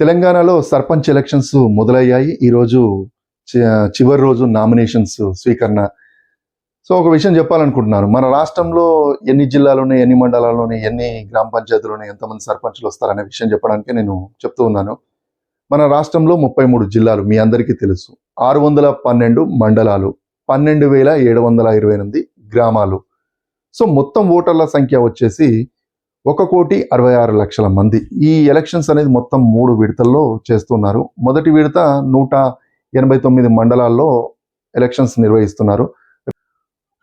తెలంగాణలో సర్పంచ్ ఎలక్షన్స్ మొదలయ్యాయి. ఈరోజు చి- చివరి రోజు నామినేషన్స్ స్వీకరణ. సో ఒక విషయం చెప్పాలనుకుంటున్నాను. మన రాష్ట్రంలో ఎన్ని జిల్లాలోనే ఎన్ని మండలాల్లోనే ఎన్ని గ్రామ పంచాయతీలోనే ఎంతమంది సర్పంచ్లు వస్తారనే విషయం చెప్పడానికి నేను చెప్తూ ఉన్నాను. మన రాష్ట్రంలో ముప్పై మూడు జిల్లాలు మీ అందరికీ తెలుసు. ఆరు వందల పన్నెండు మండలాలు పన్నెండు వేల ఏడు వందల ఇరవై ఎనిమిది గ్రామాలు. సో మొత్తం ఓటర్ల సంఖ్య వచ్చేసి ఒక కోటి అరవై ఆరు లక్షల మంది ఈ ఎలక్షన్స్ అనేది మొత్తం మూడు విడతల్లో చేస్తున్నారు. మొదటి విడత నూట ఎనభై తొమ్మిది మండలాల్లో ఎలక్షన్స్ నిర్వహిస్తున్నారు.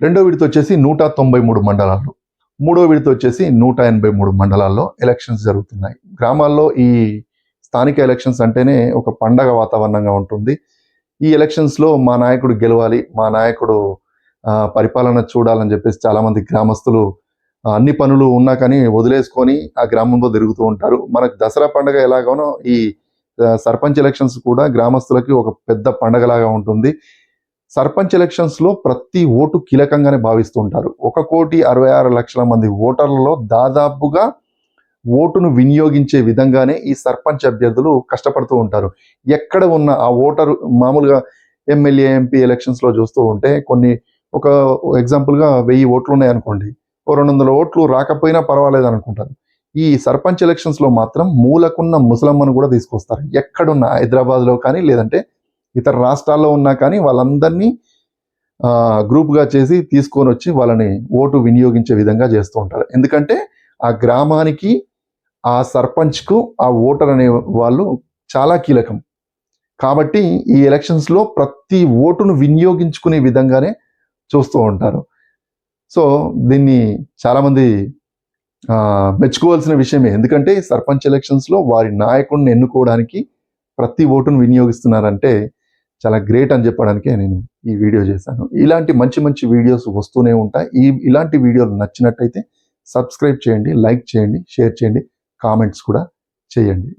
రెండో విడత వచ్చేసి నూట తొంభై మూడు మండలాలు మూడో విడత వచ్చేసి నూట ఎనభై మూడు మండలాల్లో ఎలక్షన్స్ జరుగుతున్నాయి. గ్రామాల్లో ఈ స్థానిక ఎలక్షన్స్ అంటేనే ఒక పండగ వాతావరణంగా ఉంటుంది. ఈ ఎలక్షన్స్లో మా నాయకుడు గెలవాలి మా నాయకుడు పరిపాలన చూడాలని చెప్పేసి చాలామంది గ్రామస్తులు అన్ని పనులు ఉన్నా కానీ వదిలేసుకొని ఆ గ్రామంలో తిరుగుతూ ఉంటారు. మనకు దసరా పండుగ ఎలాగనో ఈ సర్పంచ్ ఎలక్షన్స్ కూడా గ్రామస్తులకి ఒక పెద్ద పండగలాగా ఉంటుంది. సర్పంచ్ ఎలక్షన్స్లో ప్రతి ఓటు కీలకంగానే భావిస్తూ ఉంటారు. ఒక కోటి అరవై ఆరు లక్షల మంది ఓటర్లలో దాదాపుగా ఓటును వినియోగించే విధంగానే ఈ సర్పంచ్ అభ్యర్థులు కష్టపడుతూ ఉంటారు. ఎక్కడ ఉన్న ఆ ఓటరు మామూలుగా ఎమ్మెల్యే ఎంపీ ఎలక్షన్స్లో చూస్తూ ఉంటే కొన్ని ఒక ఎగ్జాంపుల్గా వెయ్యి ఓట్లు ఉన్నాయనుకోండి ఓ రెండు వందల ఓట్లు రాకపోయినా పర్వాలేదు అనుకుంటారు. ఈ సర్పంచ్ ఎలక్షన్స్లో మాత్రం మూలకున్న ముసలమ్మను కూడా తీసుకొస్తారు. ఎక్కడున్న హైదరాబాద్లో కానీ లేదంటే ఇతర రాష్ట్రాల్లో ఉన్నా కానీ వాళ్ళందరినీ గ్రూప్గా చేసి తీసుకొని వచ్చి వాళ్ళని ఓటు వినియోగించే విధంగా చేస్తూ ఉంటారు. ఎందుకంటే ఆ గ్రామానికి ఆ సర్పంచ్కు ఆ ఓటర్ అనే వాళ్ళు చాలా కీలకం. కాబట్టి ఈ ఎలక్షన్స్లో ప్రతి ఓటును వినియోగించుకునే విధంగానే చూస్తూ ఉంటారు. సో దీన్ని చాలామంది మెచ్చుకోవాల్సిన విషయమే. ఎందుకంటే సర్పంచ్ ఎలక్షన్స్లో వారి నాయకుడిని ఎన్నుకోవడానికి ప్రతి ఓటును వినియోగిస్తున్నారంటే చాలా గ్రేట్ అని చెప్పడానికే నేను ఈ వీడియో చేశాను. ఇలాంటి మంచి మంచి వీడియోస్ వస్తూనే ఉంటాయి. ఈ ఇలాంటి వీడియోలు నచ్చినట్టయితే సబ్స్క్రైబ్ చేయండి లైక్ చేయండి షేర్ చేయండి కామెంట్స్ కూడా చేయండి.